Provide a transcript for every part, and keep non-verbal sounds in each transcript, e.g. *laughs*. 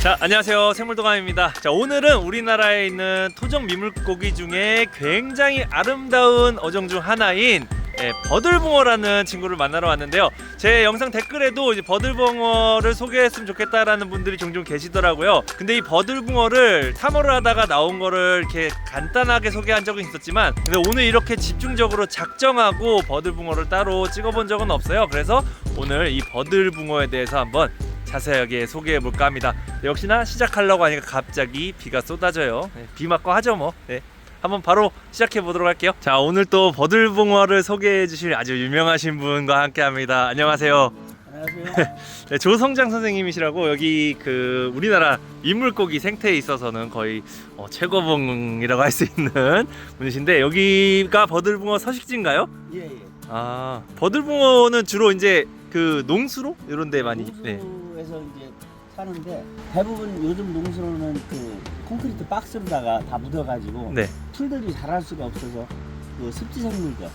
자, 안녕하세요. 생물도감입니다. 자, 오늘은 우리나라에 있는 토종 민물고기 중에 굉장히 아름다운 어종 중 하나인 예, 버들붕어라는 친구를 만나러 왔는데요. 제 영상 댓글에도 이제 버들붕어를 소개했으면 좋겠다라는 분들이 종종 계시더라고요. 근데 이 버들붕어를 탐험을 하다가 나온 거를 이렇게 간단하게 소개한 적은 있었지만, 근데 오늘 이렇게 집중적으로 작정하고 버들붕어를 따로 찍어본 적은 없어요. 그래서 오늘 이 버들붕어에 대해서 한번 자세하게 소개해 볼까 합니다. 네, 역시나 시작하려고 하니까 갑자기 비가 쏟아져요. 네, 비 맞고 하죠 뭐. 네. 한번 바로 시작해 보도록 할게요. 자, 오늘 또 버들붕어를 소개해 주실 아주 유명하신 분과 함께 합니다. 안녕하세요. 안녕하세요. *laughs* 네, 조성장 선생님이시라고 여기 그 우리나라 민물고기 생태에 있어서는 거의 어, 최고봉이라고 할 수 있는 분이신데 여기가 버들붕어 서식지인가요? 예, 예. 아, 버들붕어는 주로 이제 그 농수로 이런 데 많이 네. 농수에서 이제 사는데 대부분 요즘 농수로는 그 콘크리트 박스로다가 다 묻어가지고 네. 풀들이 자랄 수가 없어서 그 습지 생물들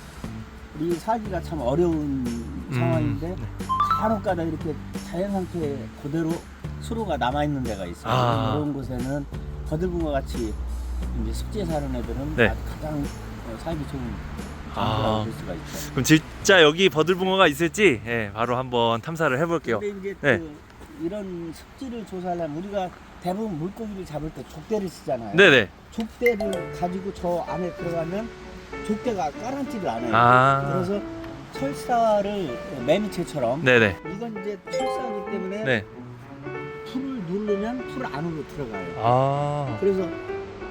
우리 살기가 참 어려운 음, 상황인데 간혹가다 이렇게 자연 상태 그대로 수로가 남아 있는 데가 있어요. 아. 이런 곳에는 거들붕어 같이 이제 습지에 사는 애들은 네. 가장 어, 살기 좋은 아. 수가 있죠. 그럼 진짜 여기 버들붕어가 있을지 예, 바로 한번 탐사를 해볼게요. 근데 이제 네. 그 이런 습지를 조사하려면 우리가 대부분 물고기를 잡을 때 족대를 쓰잖아요. 네네. 족대를 가지고 저 안에 들어가면 족대가 까란티를 안 해요. 아. 그래서 철사를 매미채처럼 네네. 이건 이제 철사이기 때문에 네. 풀을 누르면 풀 안으로 들어가요. 아. 그래서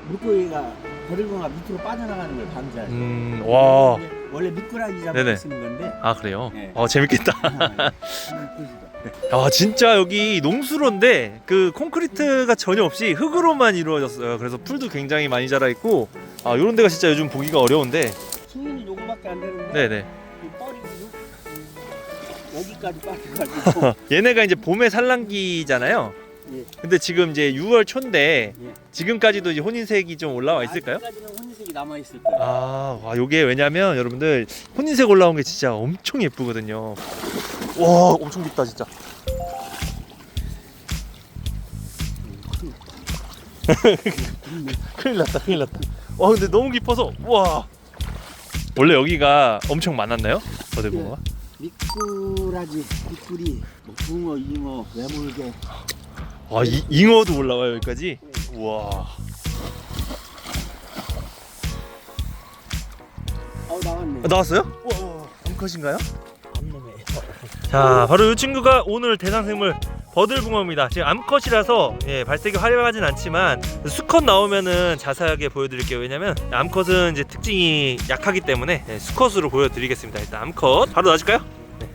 물고기가 버들고가 밑으로 빠져나가는 걸 방지하죠. 음. 와. 원래 미꾸라지 네네. 때 쓰는 건데 아 그래요? 네. 어 재밌겠다. *laughs* *laughs* 아 진짜 여기 농수로인데 그 콘크리트가 전혀 없이 흙으로만 이루어졌어요. 그래서 풀도 굉장히 많이 자라 있고 아 이런 데가 진짜 요즘 보기가 어려운데. 수위는 요거밖에 안 되는데 네네. 이 뻘이 여기까지 빠져가지고 *laughs* 얘네가 이제 봄에 산란기잖아요. 예. 근데 지금 이제 6월 초인데 예. 지금까지도 이제 혼인색이 좀 올라와 있을까요? 아직까지는 혼색이 남아 있을 거예요. 아, 와, 요게 왜냐면 여러분들 혼인색 올라온 게 진짜 엄청 예쁘거든요. 와, 엄청 깊다 진짜. *laughs* 큰일 났다, 큰일 났다. 와, 근데 너무 깊어서 와. 원래 여기가 엄청 많았나요? 버들붕어가? 미꾸라지, 미꾸리, 뭐 붕어, 잉어, 외물개. 와, 이, 잉어도 올라와요 여기까지. 우와. 어 나왔네. 아, 나왔어요? 우와, 암컷인가요? 자, 바로 이 친구가 오늘 대상생물 버들붕어입니다. 지금 암컷이라서 예, 발색이 화려하진 않지만 수컷 나오면은 자세하게 보여드릴게요. 왜냐면 암컷은 이제 특징이 약하기 때문에 예, 수컷으로 보여드리겠습니다. 일단 암컷 바로 놔줄까요? 네.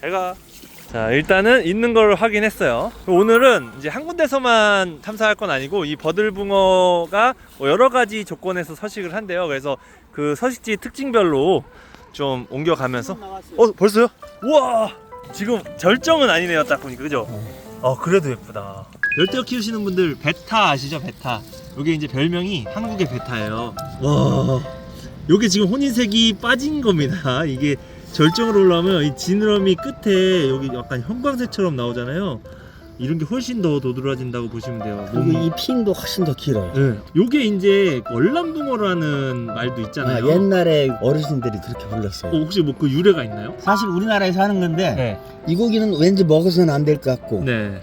잘 가. 자, 일단은 있는 걸 확인했어요. 오늘은 이제 한 군데서만 탐사할 건 아니고 이 버들붕어가 뭐 여러 가지 조건에서 서식을 한대요. 그래서 그 서식지 특징별로 좀 옮겨가면서. 어 벌써요? 우와! 지금 절정은 아니네요 딱 보니까. 그죠? 어 그래도 예쁘다. 열대어 키우시는 분들 베타 아시죠 베타? 요게 이제 별명이 한국의 베타예요. 와. 요게 지금 혼인색이 빠진 겁니다. 이게 절정으로 올라오면 이 지느러미 끝에 여기 약간 형광색처럼 나오잖아요 이런 게 훨씬 더 도드라진다고 보시면 돼요 그리고 몸이 이 핀도 훨씬 더 길어요. 네. 요게 이제 월남붕어라는 말도 아, 있잖아요 옛날에 어르신들이 그렇게 불렀어요. 어, 혹시 뭐 그 유래가 있나요? 사실 우리나라에서 하는 건데 네. 이 고기는 왠지 먹어서는 안 될 것 같고 네.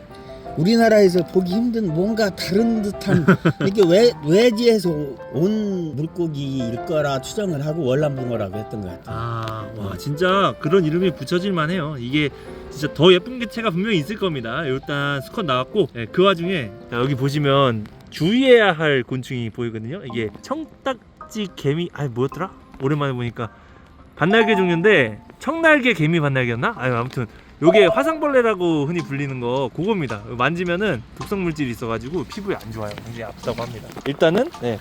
우리나라에서 보기 힘든 뭔가 다른 듯한 *laughs* 이게 외, 외지에서 온 물고기일 거라 추정을 하고 월남붕어라고 했던 것 같아요. 아, 와, 진짜 그런 이름이 붙여질 만해요. 이게 진짜 더 예쁜 개체가 분명히 있을 겁니다. 일단 수컷 나왔고, 예, 그 와중에 자, 여기 보시면 주의해야 할 곤충이 보이거든요. 이게 청딱지 개미, 아니 뭐였더라? 오랜만에 보니까 반날개 종류인데 청날개 개미 반날개였나? 아유 아무튼 요게 화상벌레라고 흔히 불리는 거 그겁니다. 만지면은 독성 물질이 있어가지고 피부에 안 좋아요. 굉장히 아프다고 합니다. 일단은 네,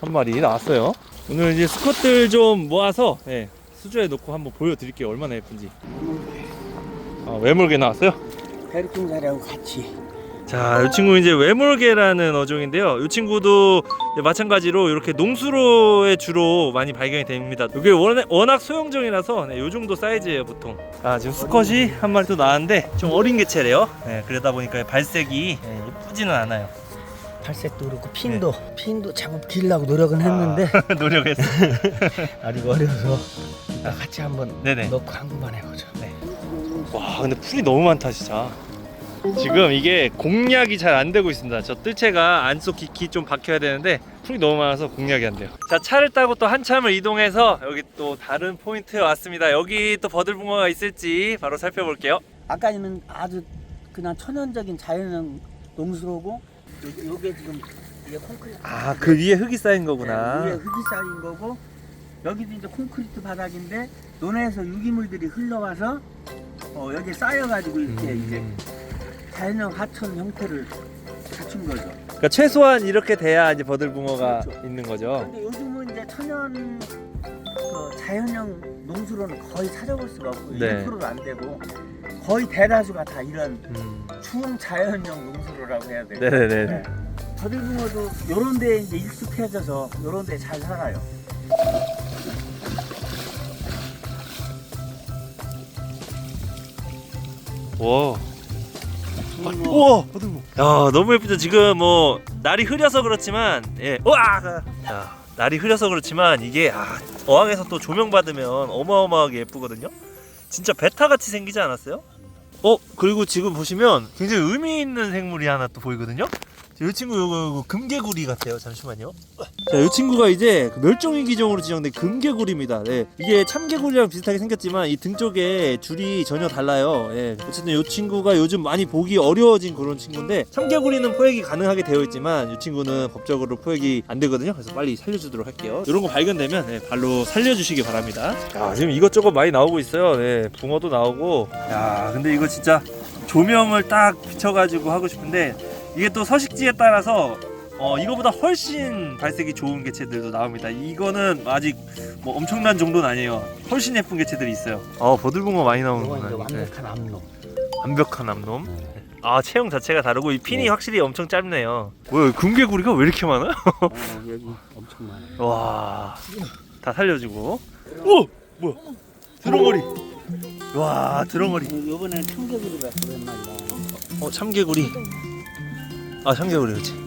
한 마리 나왔어요. 오늘 이제 수컷들 좀 모아서 예, 수조에 놓고 한번 보여드릴게요. 얼마나 예쁜지. 아, 외물개 나왔어요? 베르킹자리하고 같이 자, 이 친구 이제 외몰개라는 어종인데요. 이 친구도 마찬가지로 이렇게 농수로에 주로 많이 발견이 됩니다. 이게 워낙, 소형종이라서 네, 이 정도 사이즈예요 보통. 아 지금 수컷이 한 마리 또 나왔는데 좀 어린 개체래요. 네, 그러다 보니까 발색이 네, 예쁘지는 않아요. 팔색도 그렇고 핀도 핀도 작업 길라고 노력은 했는데 *laughs* 노력했어. *laughs* 아직 어려서 이따 같이 한번 네네. 넣고 한번만 해보죠. 네. 와 근데 풀이 너무 많다 진짜 지금 이게 공략이 잘 안 되고 있습니다. 저 뜰채가 안쪽 깊이 좀 박혀야 되는데 풀이 너무 많아서 공략이 안 돼요. 자 차를 타고 또 한참을 이동해서 여기 또 다른 포인트에 왔습니다. 여기 또 버들붕어가 있을지 바로 살펴볼게요. 아까는 아주 그냥 천연적인 자연형 농수로고 요- 요게 지금 이게 콘크리트. 아 그 위에 흙이 쌓인 네, 위에 흙이 쌓인 거고 여기도 이제 콘크리트 바닥인데 논에서 유기물들이 흘러와서 어, 여기 쌓여가지고 이렇게 음. 이제 자연형 하천 형태를 갖춘 거죠. 그러니까 최소한 이렇게 돼야 이제 버들붕어가 그렇죠. 있는 거죠 근데 요즘은 이제 천연 그 자연형 농수로는 거의 찾아볼 수가 없고 네. 1%도 안 되고 거의 대다수가 다 이런 음. 추운 자연형 농수로라고 해야 돼요. 네네네 네. 버들붕어도 요런 데 이제 익숙해져서 요런 데 잘 살아요. 와. 우와. 버들붕어 야 너무 예쁘죠? 지금 뭐 날이 흐려서 그렇지만 예 우와! 자 날이 흐려서 그렇지만 이게 아 어항에서 또 조명 받으면 어마어마하게 예쁘거든요? 진짜 베타 같이 생기지 않았어요? 어 그리고 지금 보시면 굉장히 의미 있는 생물이 하나 또 보이거든요 이 친구 요거, 요거 금개구리 같아요 잠시만요 자, 이 친구가 이제 그 멸종위기종으로 지정된 금개구리입니다. 네. 이게 참개구리랑 비슷하게 생겼지만 이 등 쪽에 줄이 전혀 달라요. 예. 어쨌든 이 친구가 요즘 많이 보기 어려워진 그런 친구인데 참개구리는 포획이 가능하게 되어 있지만 이 친구는 법적으로 포획이 안 되거든요. 그래서 빨리 살려주도록 할게요. 이런 거 발견되면 네, 발로 살려주시기 바랍니다. 야, 지금 이것저것 많이 나오고 있어요. 네, 붕어도 나오고. 야, 근데 이거 진짜 조명을 딱 비춰가지고 하고 싶은데 이게 또 서식지에 따라서 어 이거보다 훨씬 발색이 좋은 개체들도 나옵니다. 이거는 아직 뭐 엄청난 정도는 아니에요. 훨씬 예쁜 개체들이 있어요. 어 버들붕어 많이 이제 나오는구나. 네. 완벽한 암놈. 완벽한 암놈. 아 체형 자체가 다르고 이 핀이 네. 확실히 엄청 짧네요. 뭐야 금개구리가 왜 이렇게 많아요? 어, 여기 엄청 많아요. *laughs* 와. 다 살려주고. 오 뭐야? 드렁어리. 와 드렁어리. 요번에 청개구리가 오랜만이다. 어 참개구리. 아 참개구리 그렇지.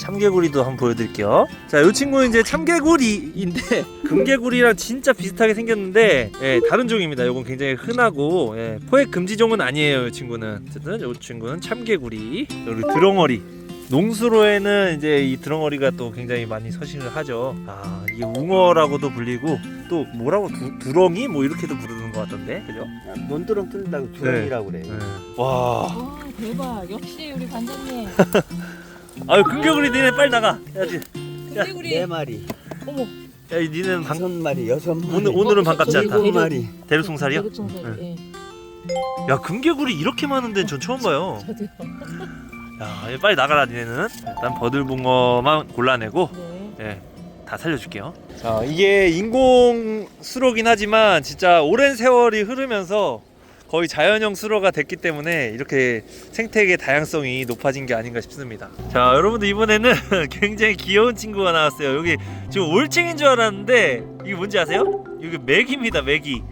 참개구리도 한번 보여드릴게요. 자, 이 친구는 이제 참개구리인데 *laughs* 금개구리랑 진짜 비슷하게 생겼는데 예, 다른 종입니다. 이건 굉장히 흔하고 예, 포획 금지종은 아니에요. 이 친구는 어쨌든 이 친구는 참개구리 그리고 드렁어리. 농수로에는 이제 이 드렁어리가 또 굉장히 많이 서식을 하죠. 아 이게 웅어라고도 불리고 또 뭐라고 두, 두렁이 뭐 이렇게도 부르는 것 같던데, 그죠? 논두렁 뜬다고 두렁이라고 그래. 네. 와, 와 대박 역시 우리 반장님 *laughs* 아유 금개구리 니네 빨리 나가. 야지, 금개구리 네 마리, 어머, 야이 니는 방, 다섯 마리, 여섯 마리, 오늘 오늘은 반갑지 않다. 일곱 마리. 대륙송살이요? 대륙송살 예. 야 금개구리 이렇게 많은 데는 전 처음 봐요. *laughs* 저도요 야 빨리 나가라 니네는. 일단 버들붕어만 골라내고 네 예, 다 살려줄게요. 자 이게 인공 수로긴 하지만 진짜 오랜 세월이 흐르면서 거의 자연형 수로가 됐기 때문에 이렇게 생태계 다양성이 높아진 게 아닌가 싶습니다. 자 여러분들 이번에는 *laughs* 굉장히 귀여운 친구가 나왔어요. 여기 지금 올챙인 줄 알았는데 이게 뭔지 아세요? 이게 맥입니다. 맥이.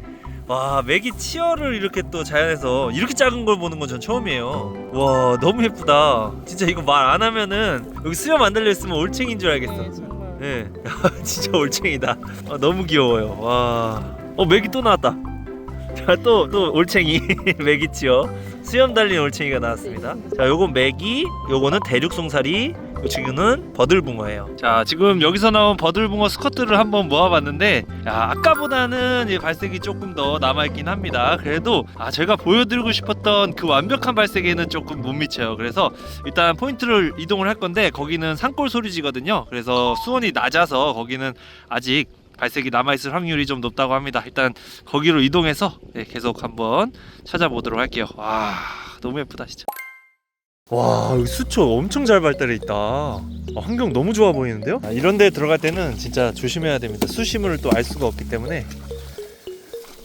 와 맥이 치어를 이렇게 또 자연에서 이렇게 작은 걸 보는 건 전 처음이에요. 와 너무 예쁘다. 진짜 이거 말 안 하면은 여기 수염 안 달려 있으면 올챙인 줄 알겠어. 네, 네, *laughs* 진짜 올챙이다. 아, 너무 귀여워요. 와, 어 맥이 또 나왔다. 자, 또 또 올챙이 *laughs* 맥이치요. 수염 달린 올챙이가 나왔습니다. 자, 요건 맥이, 요거는 대륙송사리, 요 친구는 버들붕어예요. 자, 지금 여기서 나온 버들붕어 스커트를 한번 모아봤는데, 야, 아까보다는 발색이 조금 더 남아있긴 합니다. 그래도 아, 제가 보여드리고 싶었던 그 완벽한 발색에는 조금 못 미쳐요. 그래서 일단 포인트를 이동을 할 건데 거기는 산골 소리지거든요. 그래서 수온이 낮아서 거기는 아직 발색이 남아있을 확률이 좀 높다고 합니다. 일단 거기로 이동해서 네, 계속 한번 찾아보도록 할게요. 와 너무 예쁘다 진짜. 와 수초 엄청 잘 발달해 있다. 어, 환경 너무 좋아 보이는데요? 아, 이런 데 들어갈 때는 진짜 조심해야 됩니다. 수심을 또 알 수가 없기 때문에.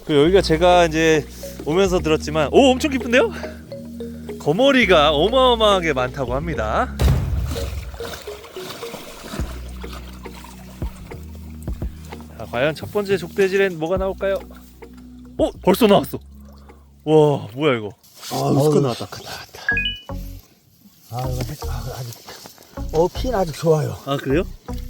그 여기가 제가 이제 오면서 들었지만 오 엄청 깊은데요? 거머리가 어마어마하게 많다고 합니다. 자, 과연 첫 번째 족대질엔 뭐가 나올까요? 어, 벌써 나왔어. 와, 뭐야 이거? 아, 우스커 나왔다. 크다, 크다. 아, 이거 해- 아, 아주. 어, 핀 아주 좋아요. 아 그래요?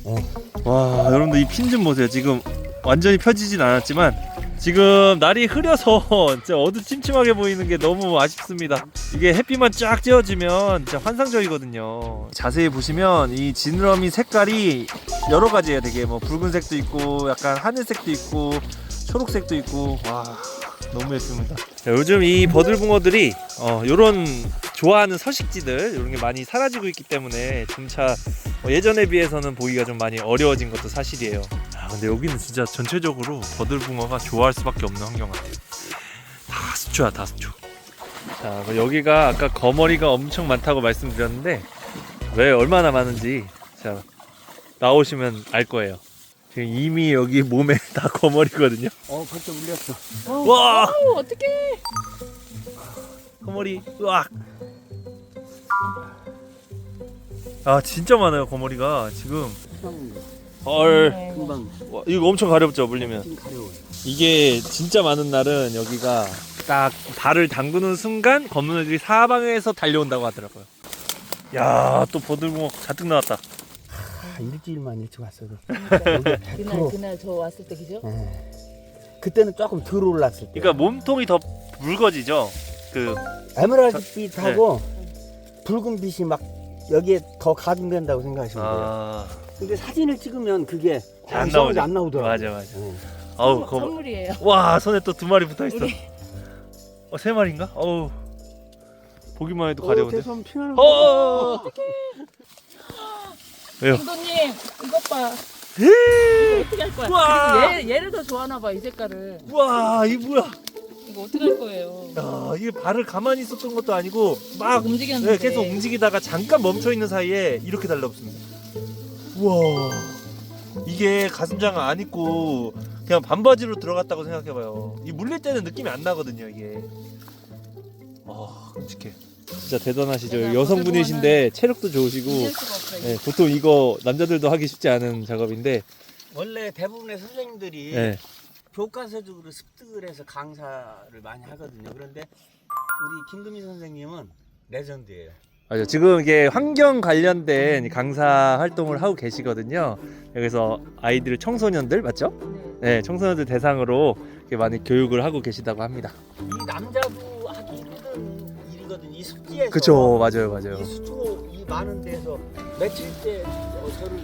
어. 와 여러분들 이 핀 좀 보세요 지금 완전히 펴지진 않았지만 지금 날이 흐려서 *laughs* 진짜 어두침침하게 보이는 게 너무 아쉽습니다 이게 햇빛만 쫙 쬐어지면 진짜 환상적이거든요 자세히 보시면 이 지느러미 색깔이 여러 가지예요 되게 뭐 붉은색도 있고 약간 하늘색도 있고 초록색도 있고 와 너무 예쁩니다 자, 요즘 이 버들붕어들이 어, 요런 좋아하는 서식지들 이런 게 많이 사라지고 있기 때문에 점차 어, 예전에 비해서는 보기가 좀 많이 어려워진 것도 사실이에요. 아, 근데 여기는 진짜 전체적으로 버들붕어가 좋아할 수밖에 없는 환경 같아요. 다 수초야, 다 수초. 자, 그럼 여기가 아까 거머리가 엄청 많다고 말씀드렸는데 왜 얼마나 많은지 자 나오시면 알 거예요. 지금 이미 여기 몸에 *laughs* 다 거머리거든요. 어, 벌써 물렸어. 와, 어, 어떡해. 거머리, 으악. 아 진짜 많아요 거머리가 지금. 헐, 네. 금방 와, 이거 엄청 가렵죠 물리면. 가려워요. 이게 진짜 많은 날은 여기가 딱 발을 담그는 순간 검은 애들이 사방에서 달려온다고 하더라고요. 야, 또 버들붕어 잔뜩 나왔다. 아, 일주일만 일찍 왔어도. 그날 여기 100%. 그날 저 왔을 때 그죠? 예. 그때는 조금 덜 올랐을 때. 그러니까 몸통이 더 붉어지죠. 그 에메랄드 빛하고 붉은 빛이 막 여기에 더 가중된다고 생각하시면 돼요. 아, 근데 사진을 찍으면 그게 안 나오죠. 안 나오더라고요. 맞아 맞아. 예. 아우, 거 선물이에요. 와, 손에 또 두 마리 붙어 있어. 우리 어, 세 마리인가? 어우. 보기만 해도 어, 가려운데. 죄송 피나는 어. 왜요? 감독님 이것 봐. 에이! 이거 어떻게 할 거야? 우와. 얘, 얘를 더 좋아하나 봐 이 색깔을. 와, 이 뭐야? 이거 어떻게 할 거예요? 야, 이게 발을 가만히 있었던 것도 아니고 막 움직였는데. 네, 계속 움직이다가 잠깐 멈춰 있는 사이에 이렇게 달라붙습니다. 우와, 이게 가슴장을 안 입고 그냥 반바지로 들어갔다고 생각해봐요. 이 물릴 때는 느낌이 안 나거든요, 이게. 아, 끔찍해. 진짜 대단하시죠. 여성분이신데 체력도 좋으시고, 잊을 수가 없어. 이거. 네, 보통 이거 남자들도 하기 쉽지 않은 작업인데, 원래 대부분의 선생님들이 네, 교과서적으로 습득을 해서 강사를 많이 하거든요. 그런데 우리 김금희 선생님은 레전드예요. 맞아요. 지금 이게 환경 관련된 강사 활동을 하고 계시거든요. 여기서 아이들, 청소년들 맞죠? 네. 네, 청소년들 대상으로 이렇게 많이 교육을 하고 계시다고 합니다. 이 힘든 이 습지에서 그쵸, 맞아요, 맞아요. 이 수초 이 많은 데서 며칠째 어, 저를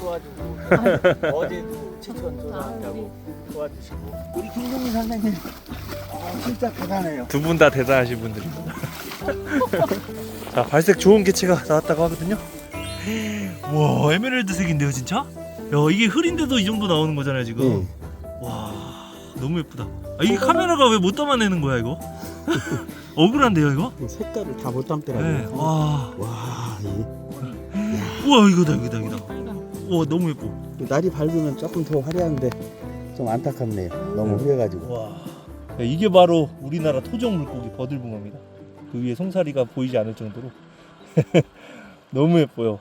도와주고 *laughs* 어제도 최천 전화한다고 도와주시고 우리 김금희 선생님 어, 진짜 대단해요. 두 분 다 대단하신 분들입니다. *laughs* 자, 발색 좋은 개체가 나왔다고 하거든요. 와, 에메랄드색인데요, 진짜? 야, 이게 흐린데도 이 정도 나오는 거잖아요, 지금. 와, 너무 예쁘다. 아, 이게 카메라가 왜 못 담아내는 거야, 이거? *laughs* 억울한데요, 이거? 색깔을 다 못 담더라고요. 네, 와, 와, 이 우와, 이거다, 이거다, 이거다. 빨간. 와, 너무 예뻐. 날이 밝으면 조금 더 화려한데 좀 안타깝네요. 너무 흐려가지고. 와, 이게 바로 우리나라 토종 물고기 버들붕어입니다. 그 위에 송사리가 보이지 않을 정도로 *laughs* 너무 예뻐요.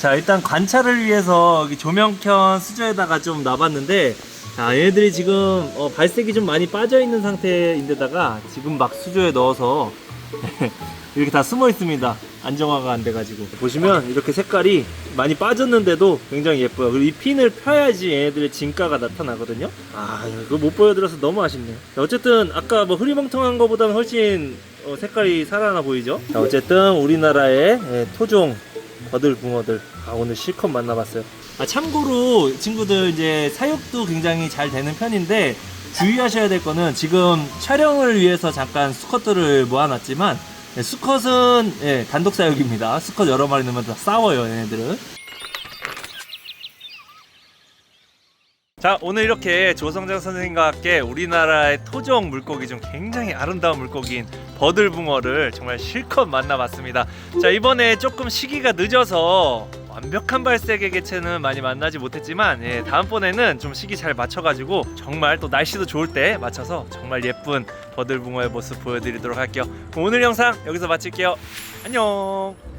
자, 일단 관찰을 위해서 여기 조명켠 수저에다가 좀 놔봤는데, 자, 얘네들이 지금 어, 발색이 좀 많이 빠져 있는 상태인데다가 지금 막 수조에 넣어서 *laughs* 이렇게 다 숨어 있습니다. 안정화가 안 돼가지고 보시면 이렇게 색깔이 많이 빠졌는데도 굉장히 예뻐요. 그리고 이 핀을 펴야지 얘네들의 진가가 나타나거든요. 아 이거 못 보여드려서 너무 아쉽네요. 자, 어쨌든 아까 뭐 흐리멍텅한 것보다는 훨씬 어, 색깔이 살아나 보이죠. 자, 어쨌든 우리나라의 예, 토종 버들 붕어들 아, 오늘 실컷 만나봤어요. 아, 참고로 친구들 이제 사육도 굉장히 잘 되는 편인데 주의하셔야 될 거는 지금 촬영을 위해서 잠깐 수컷들을 모아놨지만 네, 수컷은 예, 단독 사육입니다. 수컷 여러 마리 넣으면 다 싸워요, 얘네들은. 자, 오늘 이렇게 조성장 선생님과 함께 우리나라의 토종 물고기 중 굉장히 아름다운 물고기인 버들붕어를 정말 실컷 만나봤습니다. 자, 이번에 조금 시기가 늦어서 완벽한 발색의 개체는 많이 만나지 못했지만 예, 다음번에는 좀 시기 잘 맞춰가지고 정말 또 날씨도 좋을 때 맞춰서 정말 예쁜 버들붕어의 모습 보여드리도록 할게요. 오늘 영상 여기서 마칠게요. 안녕.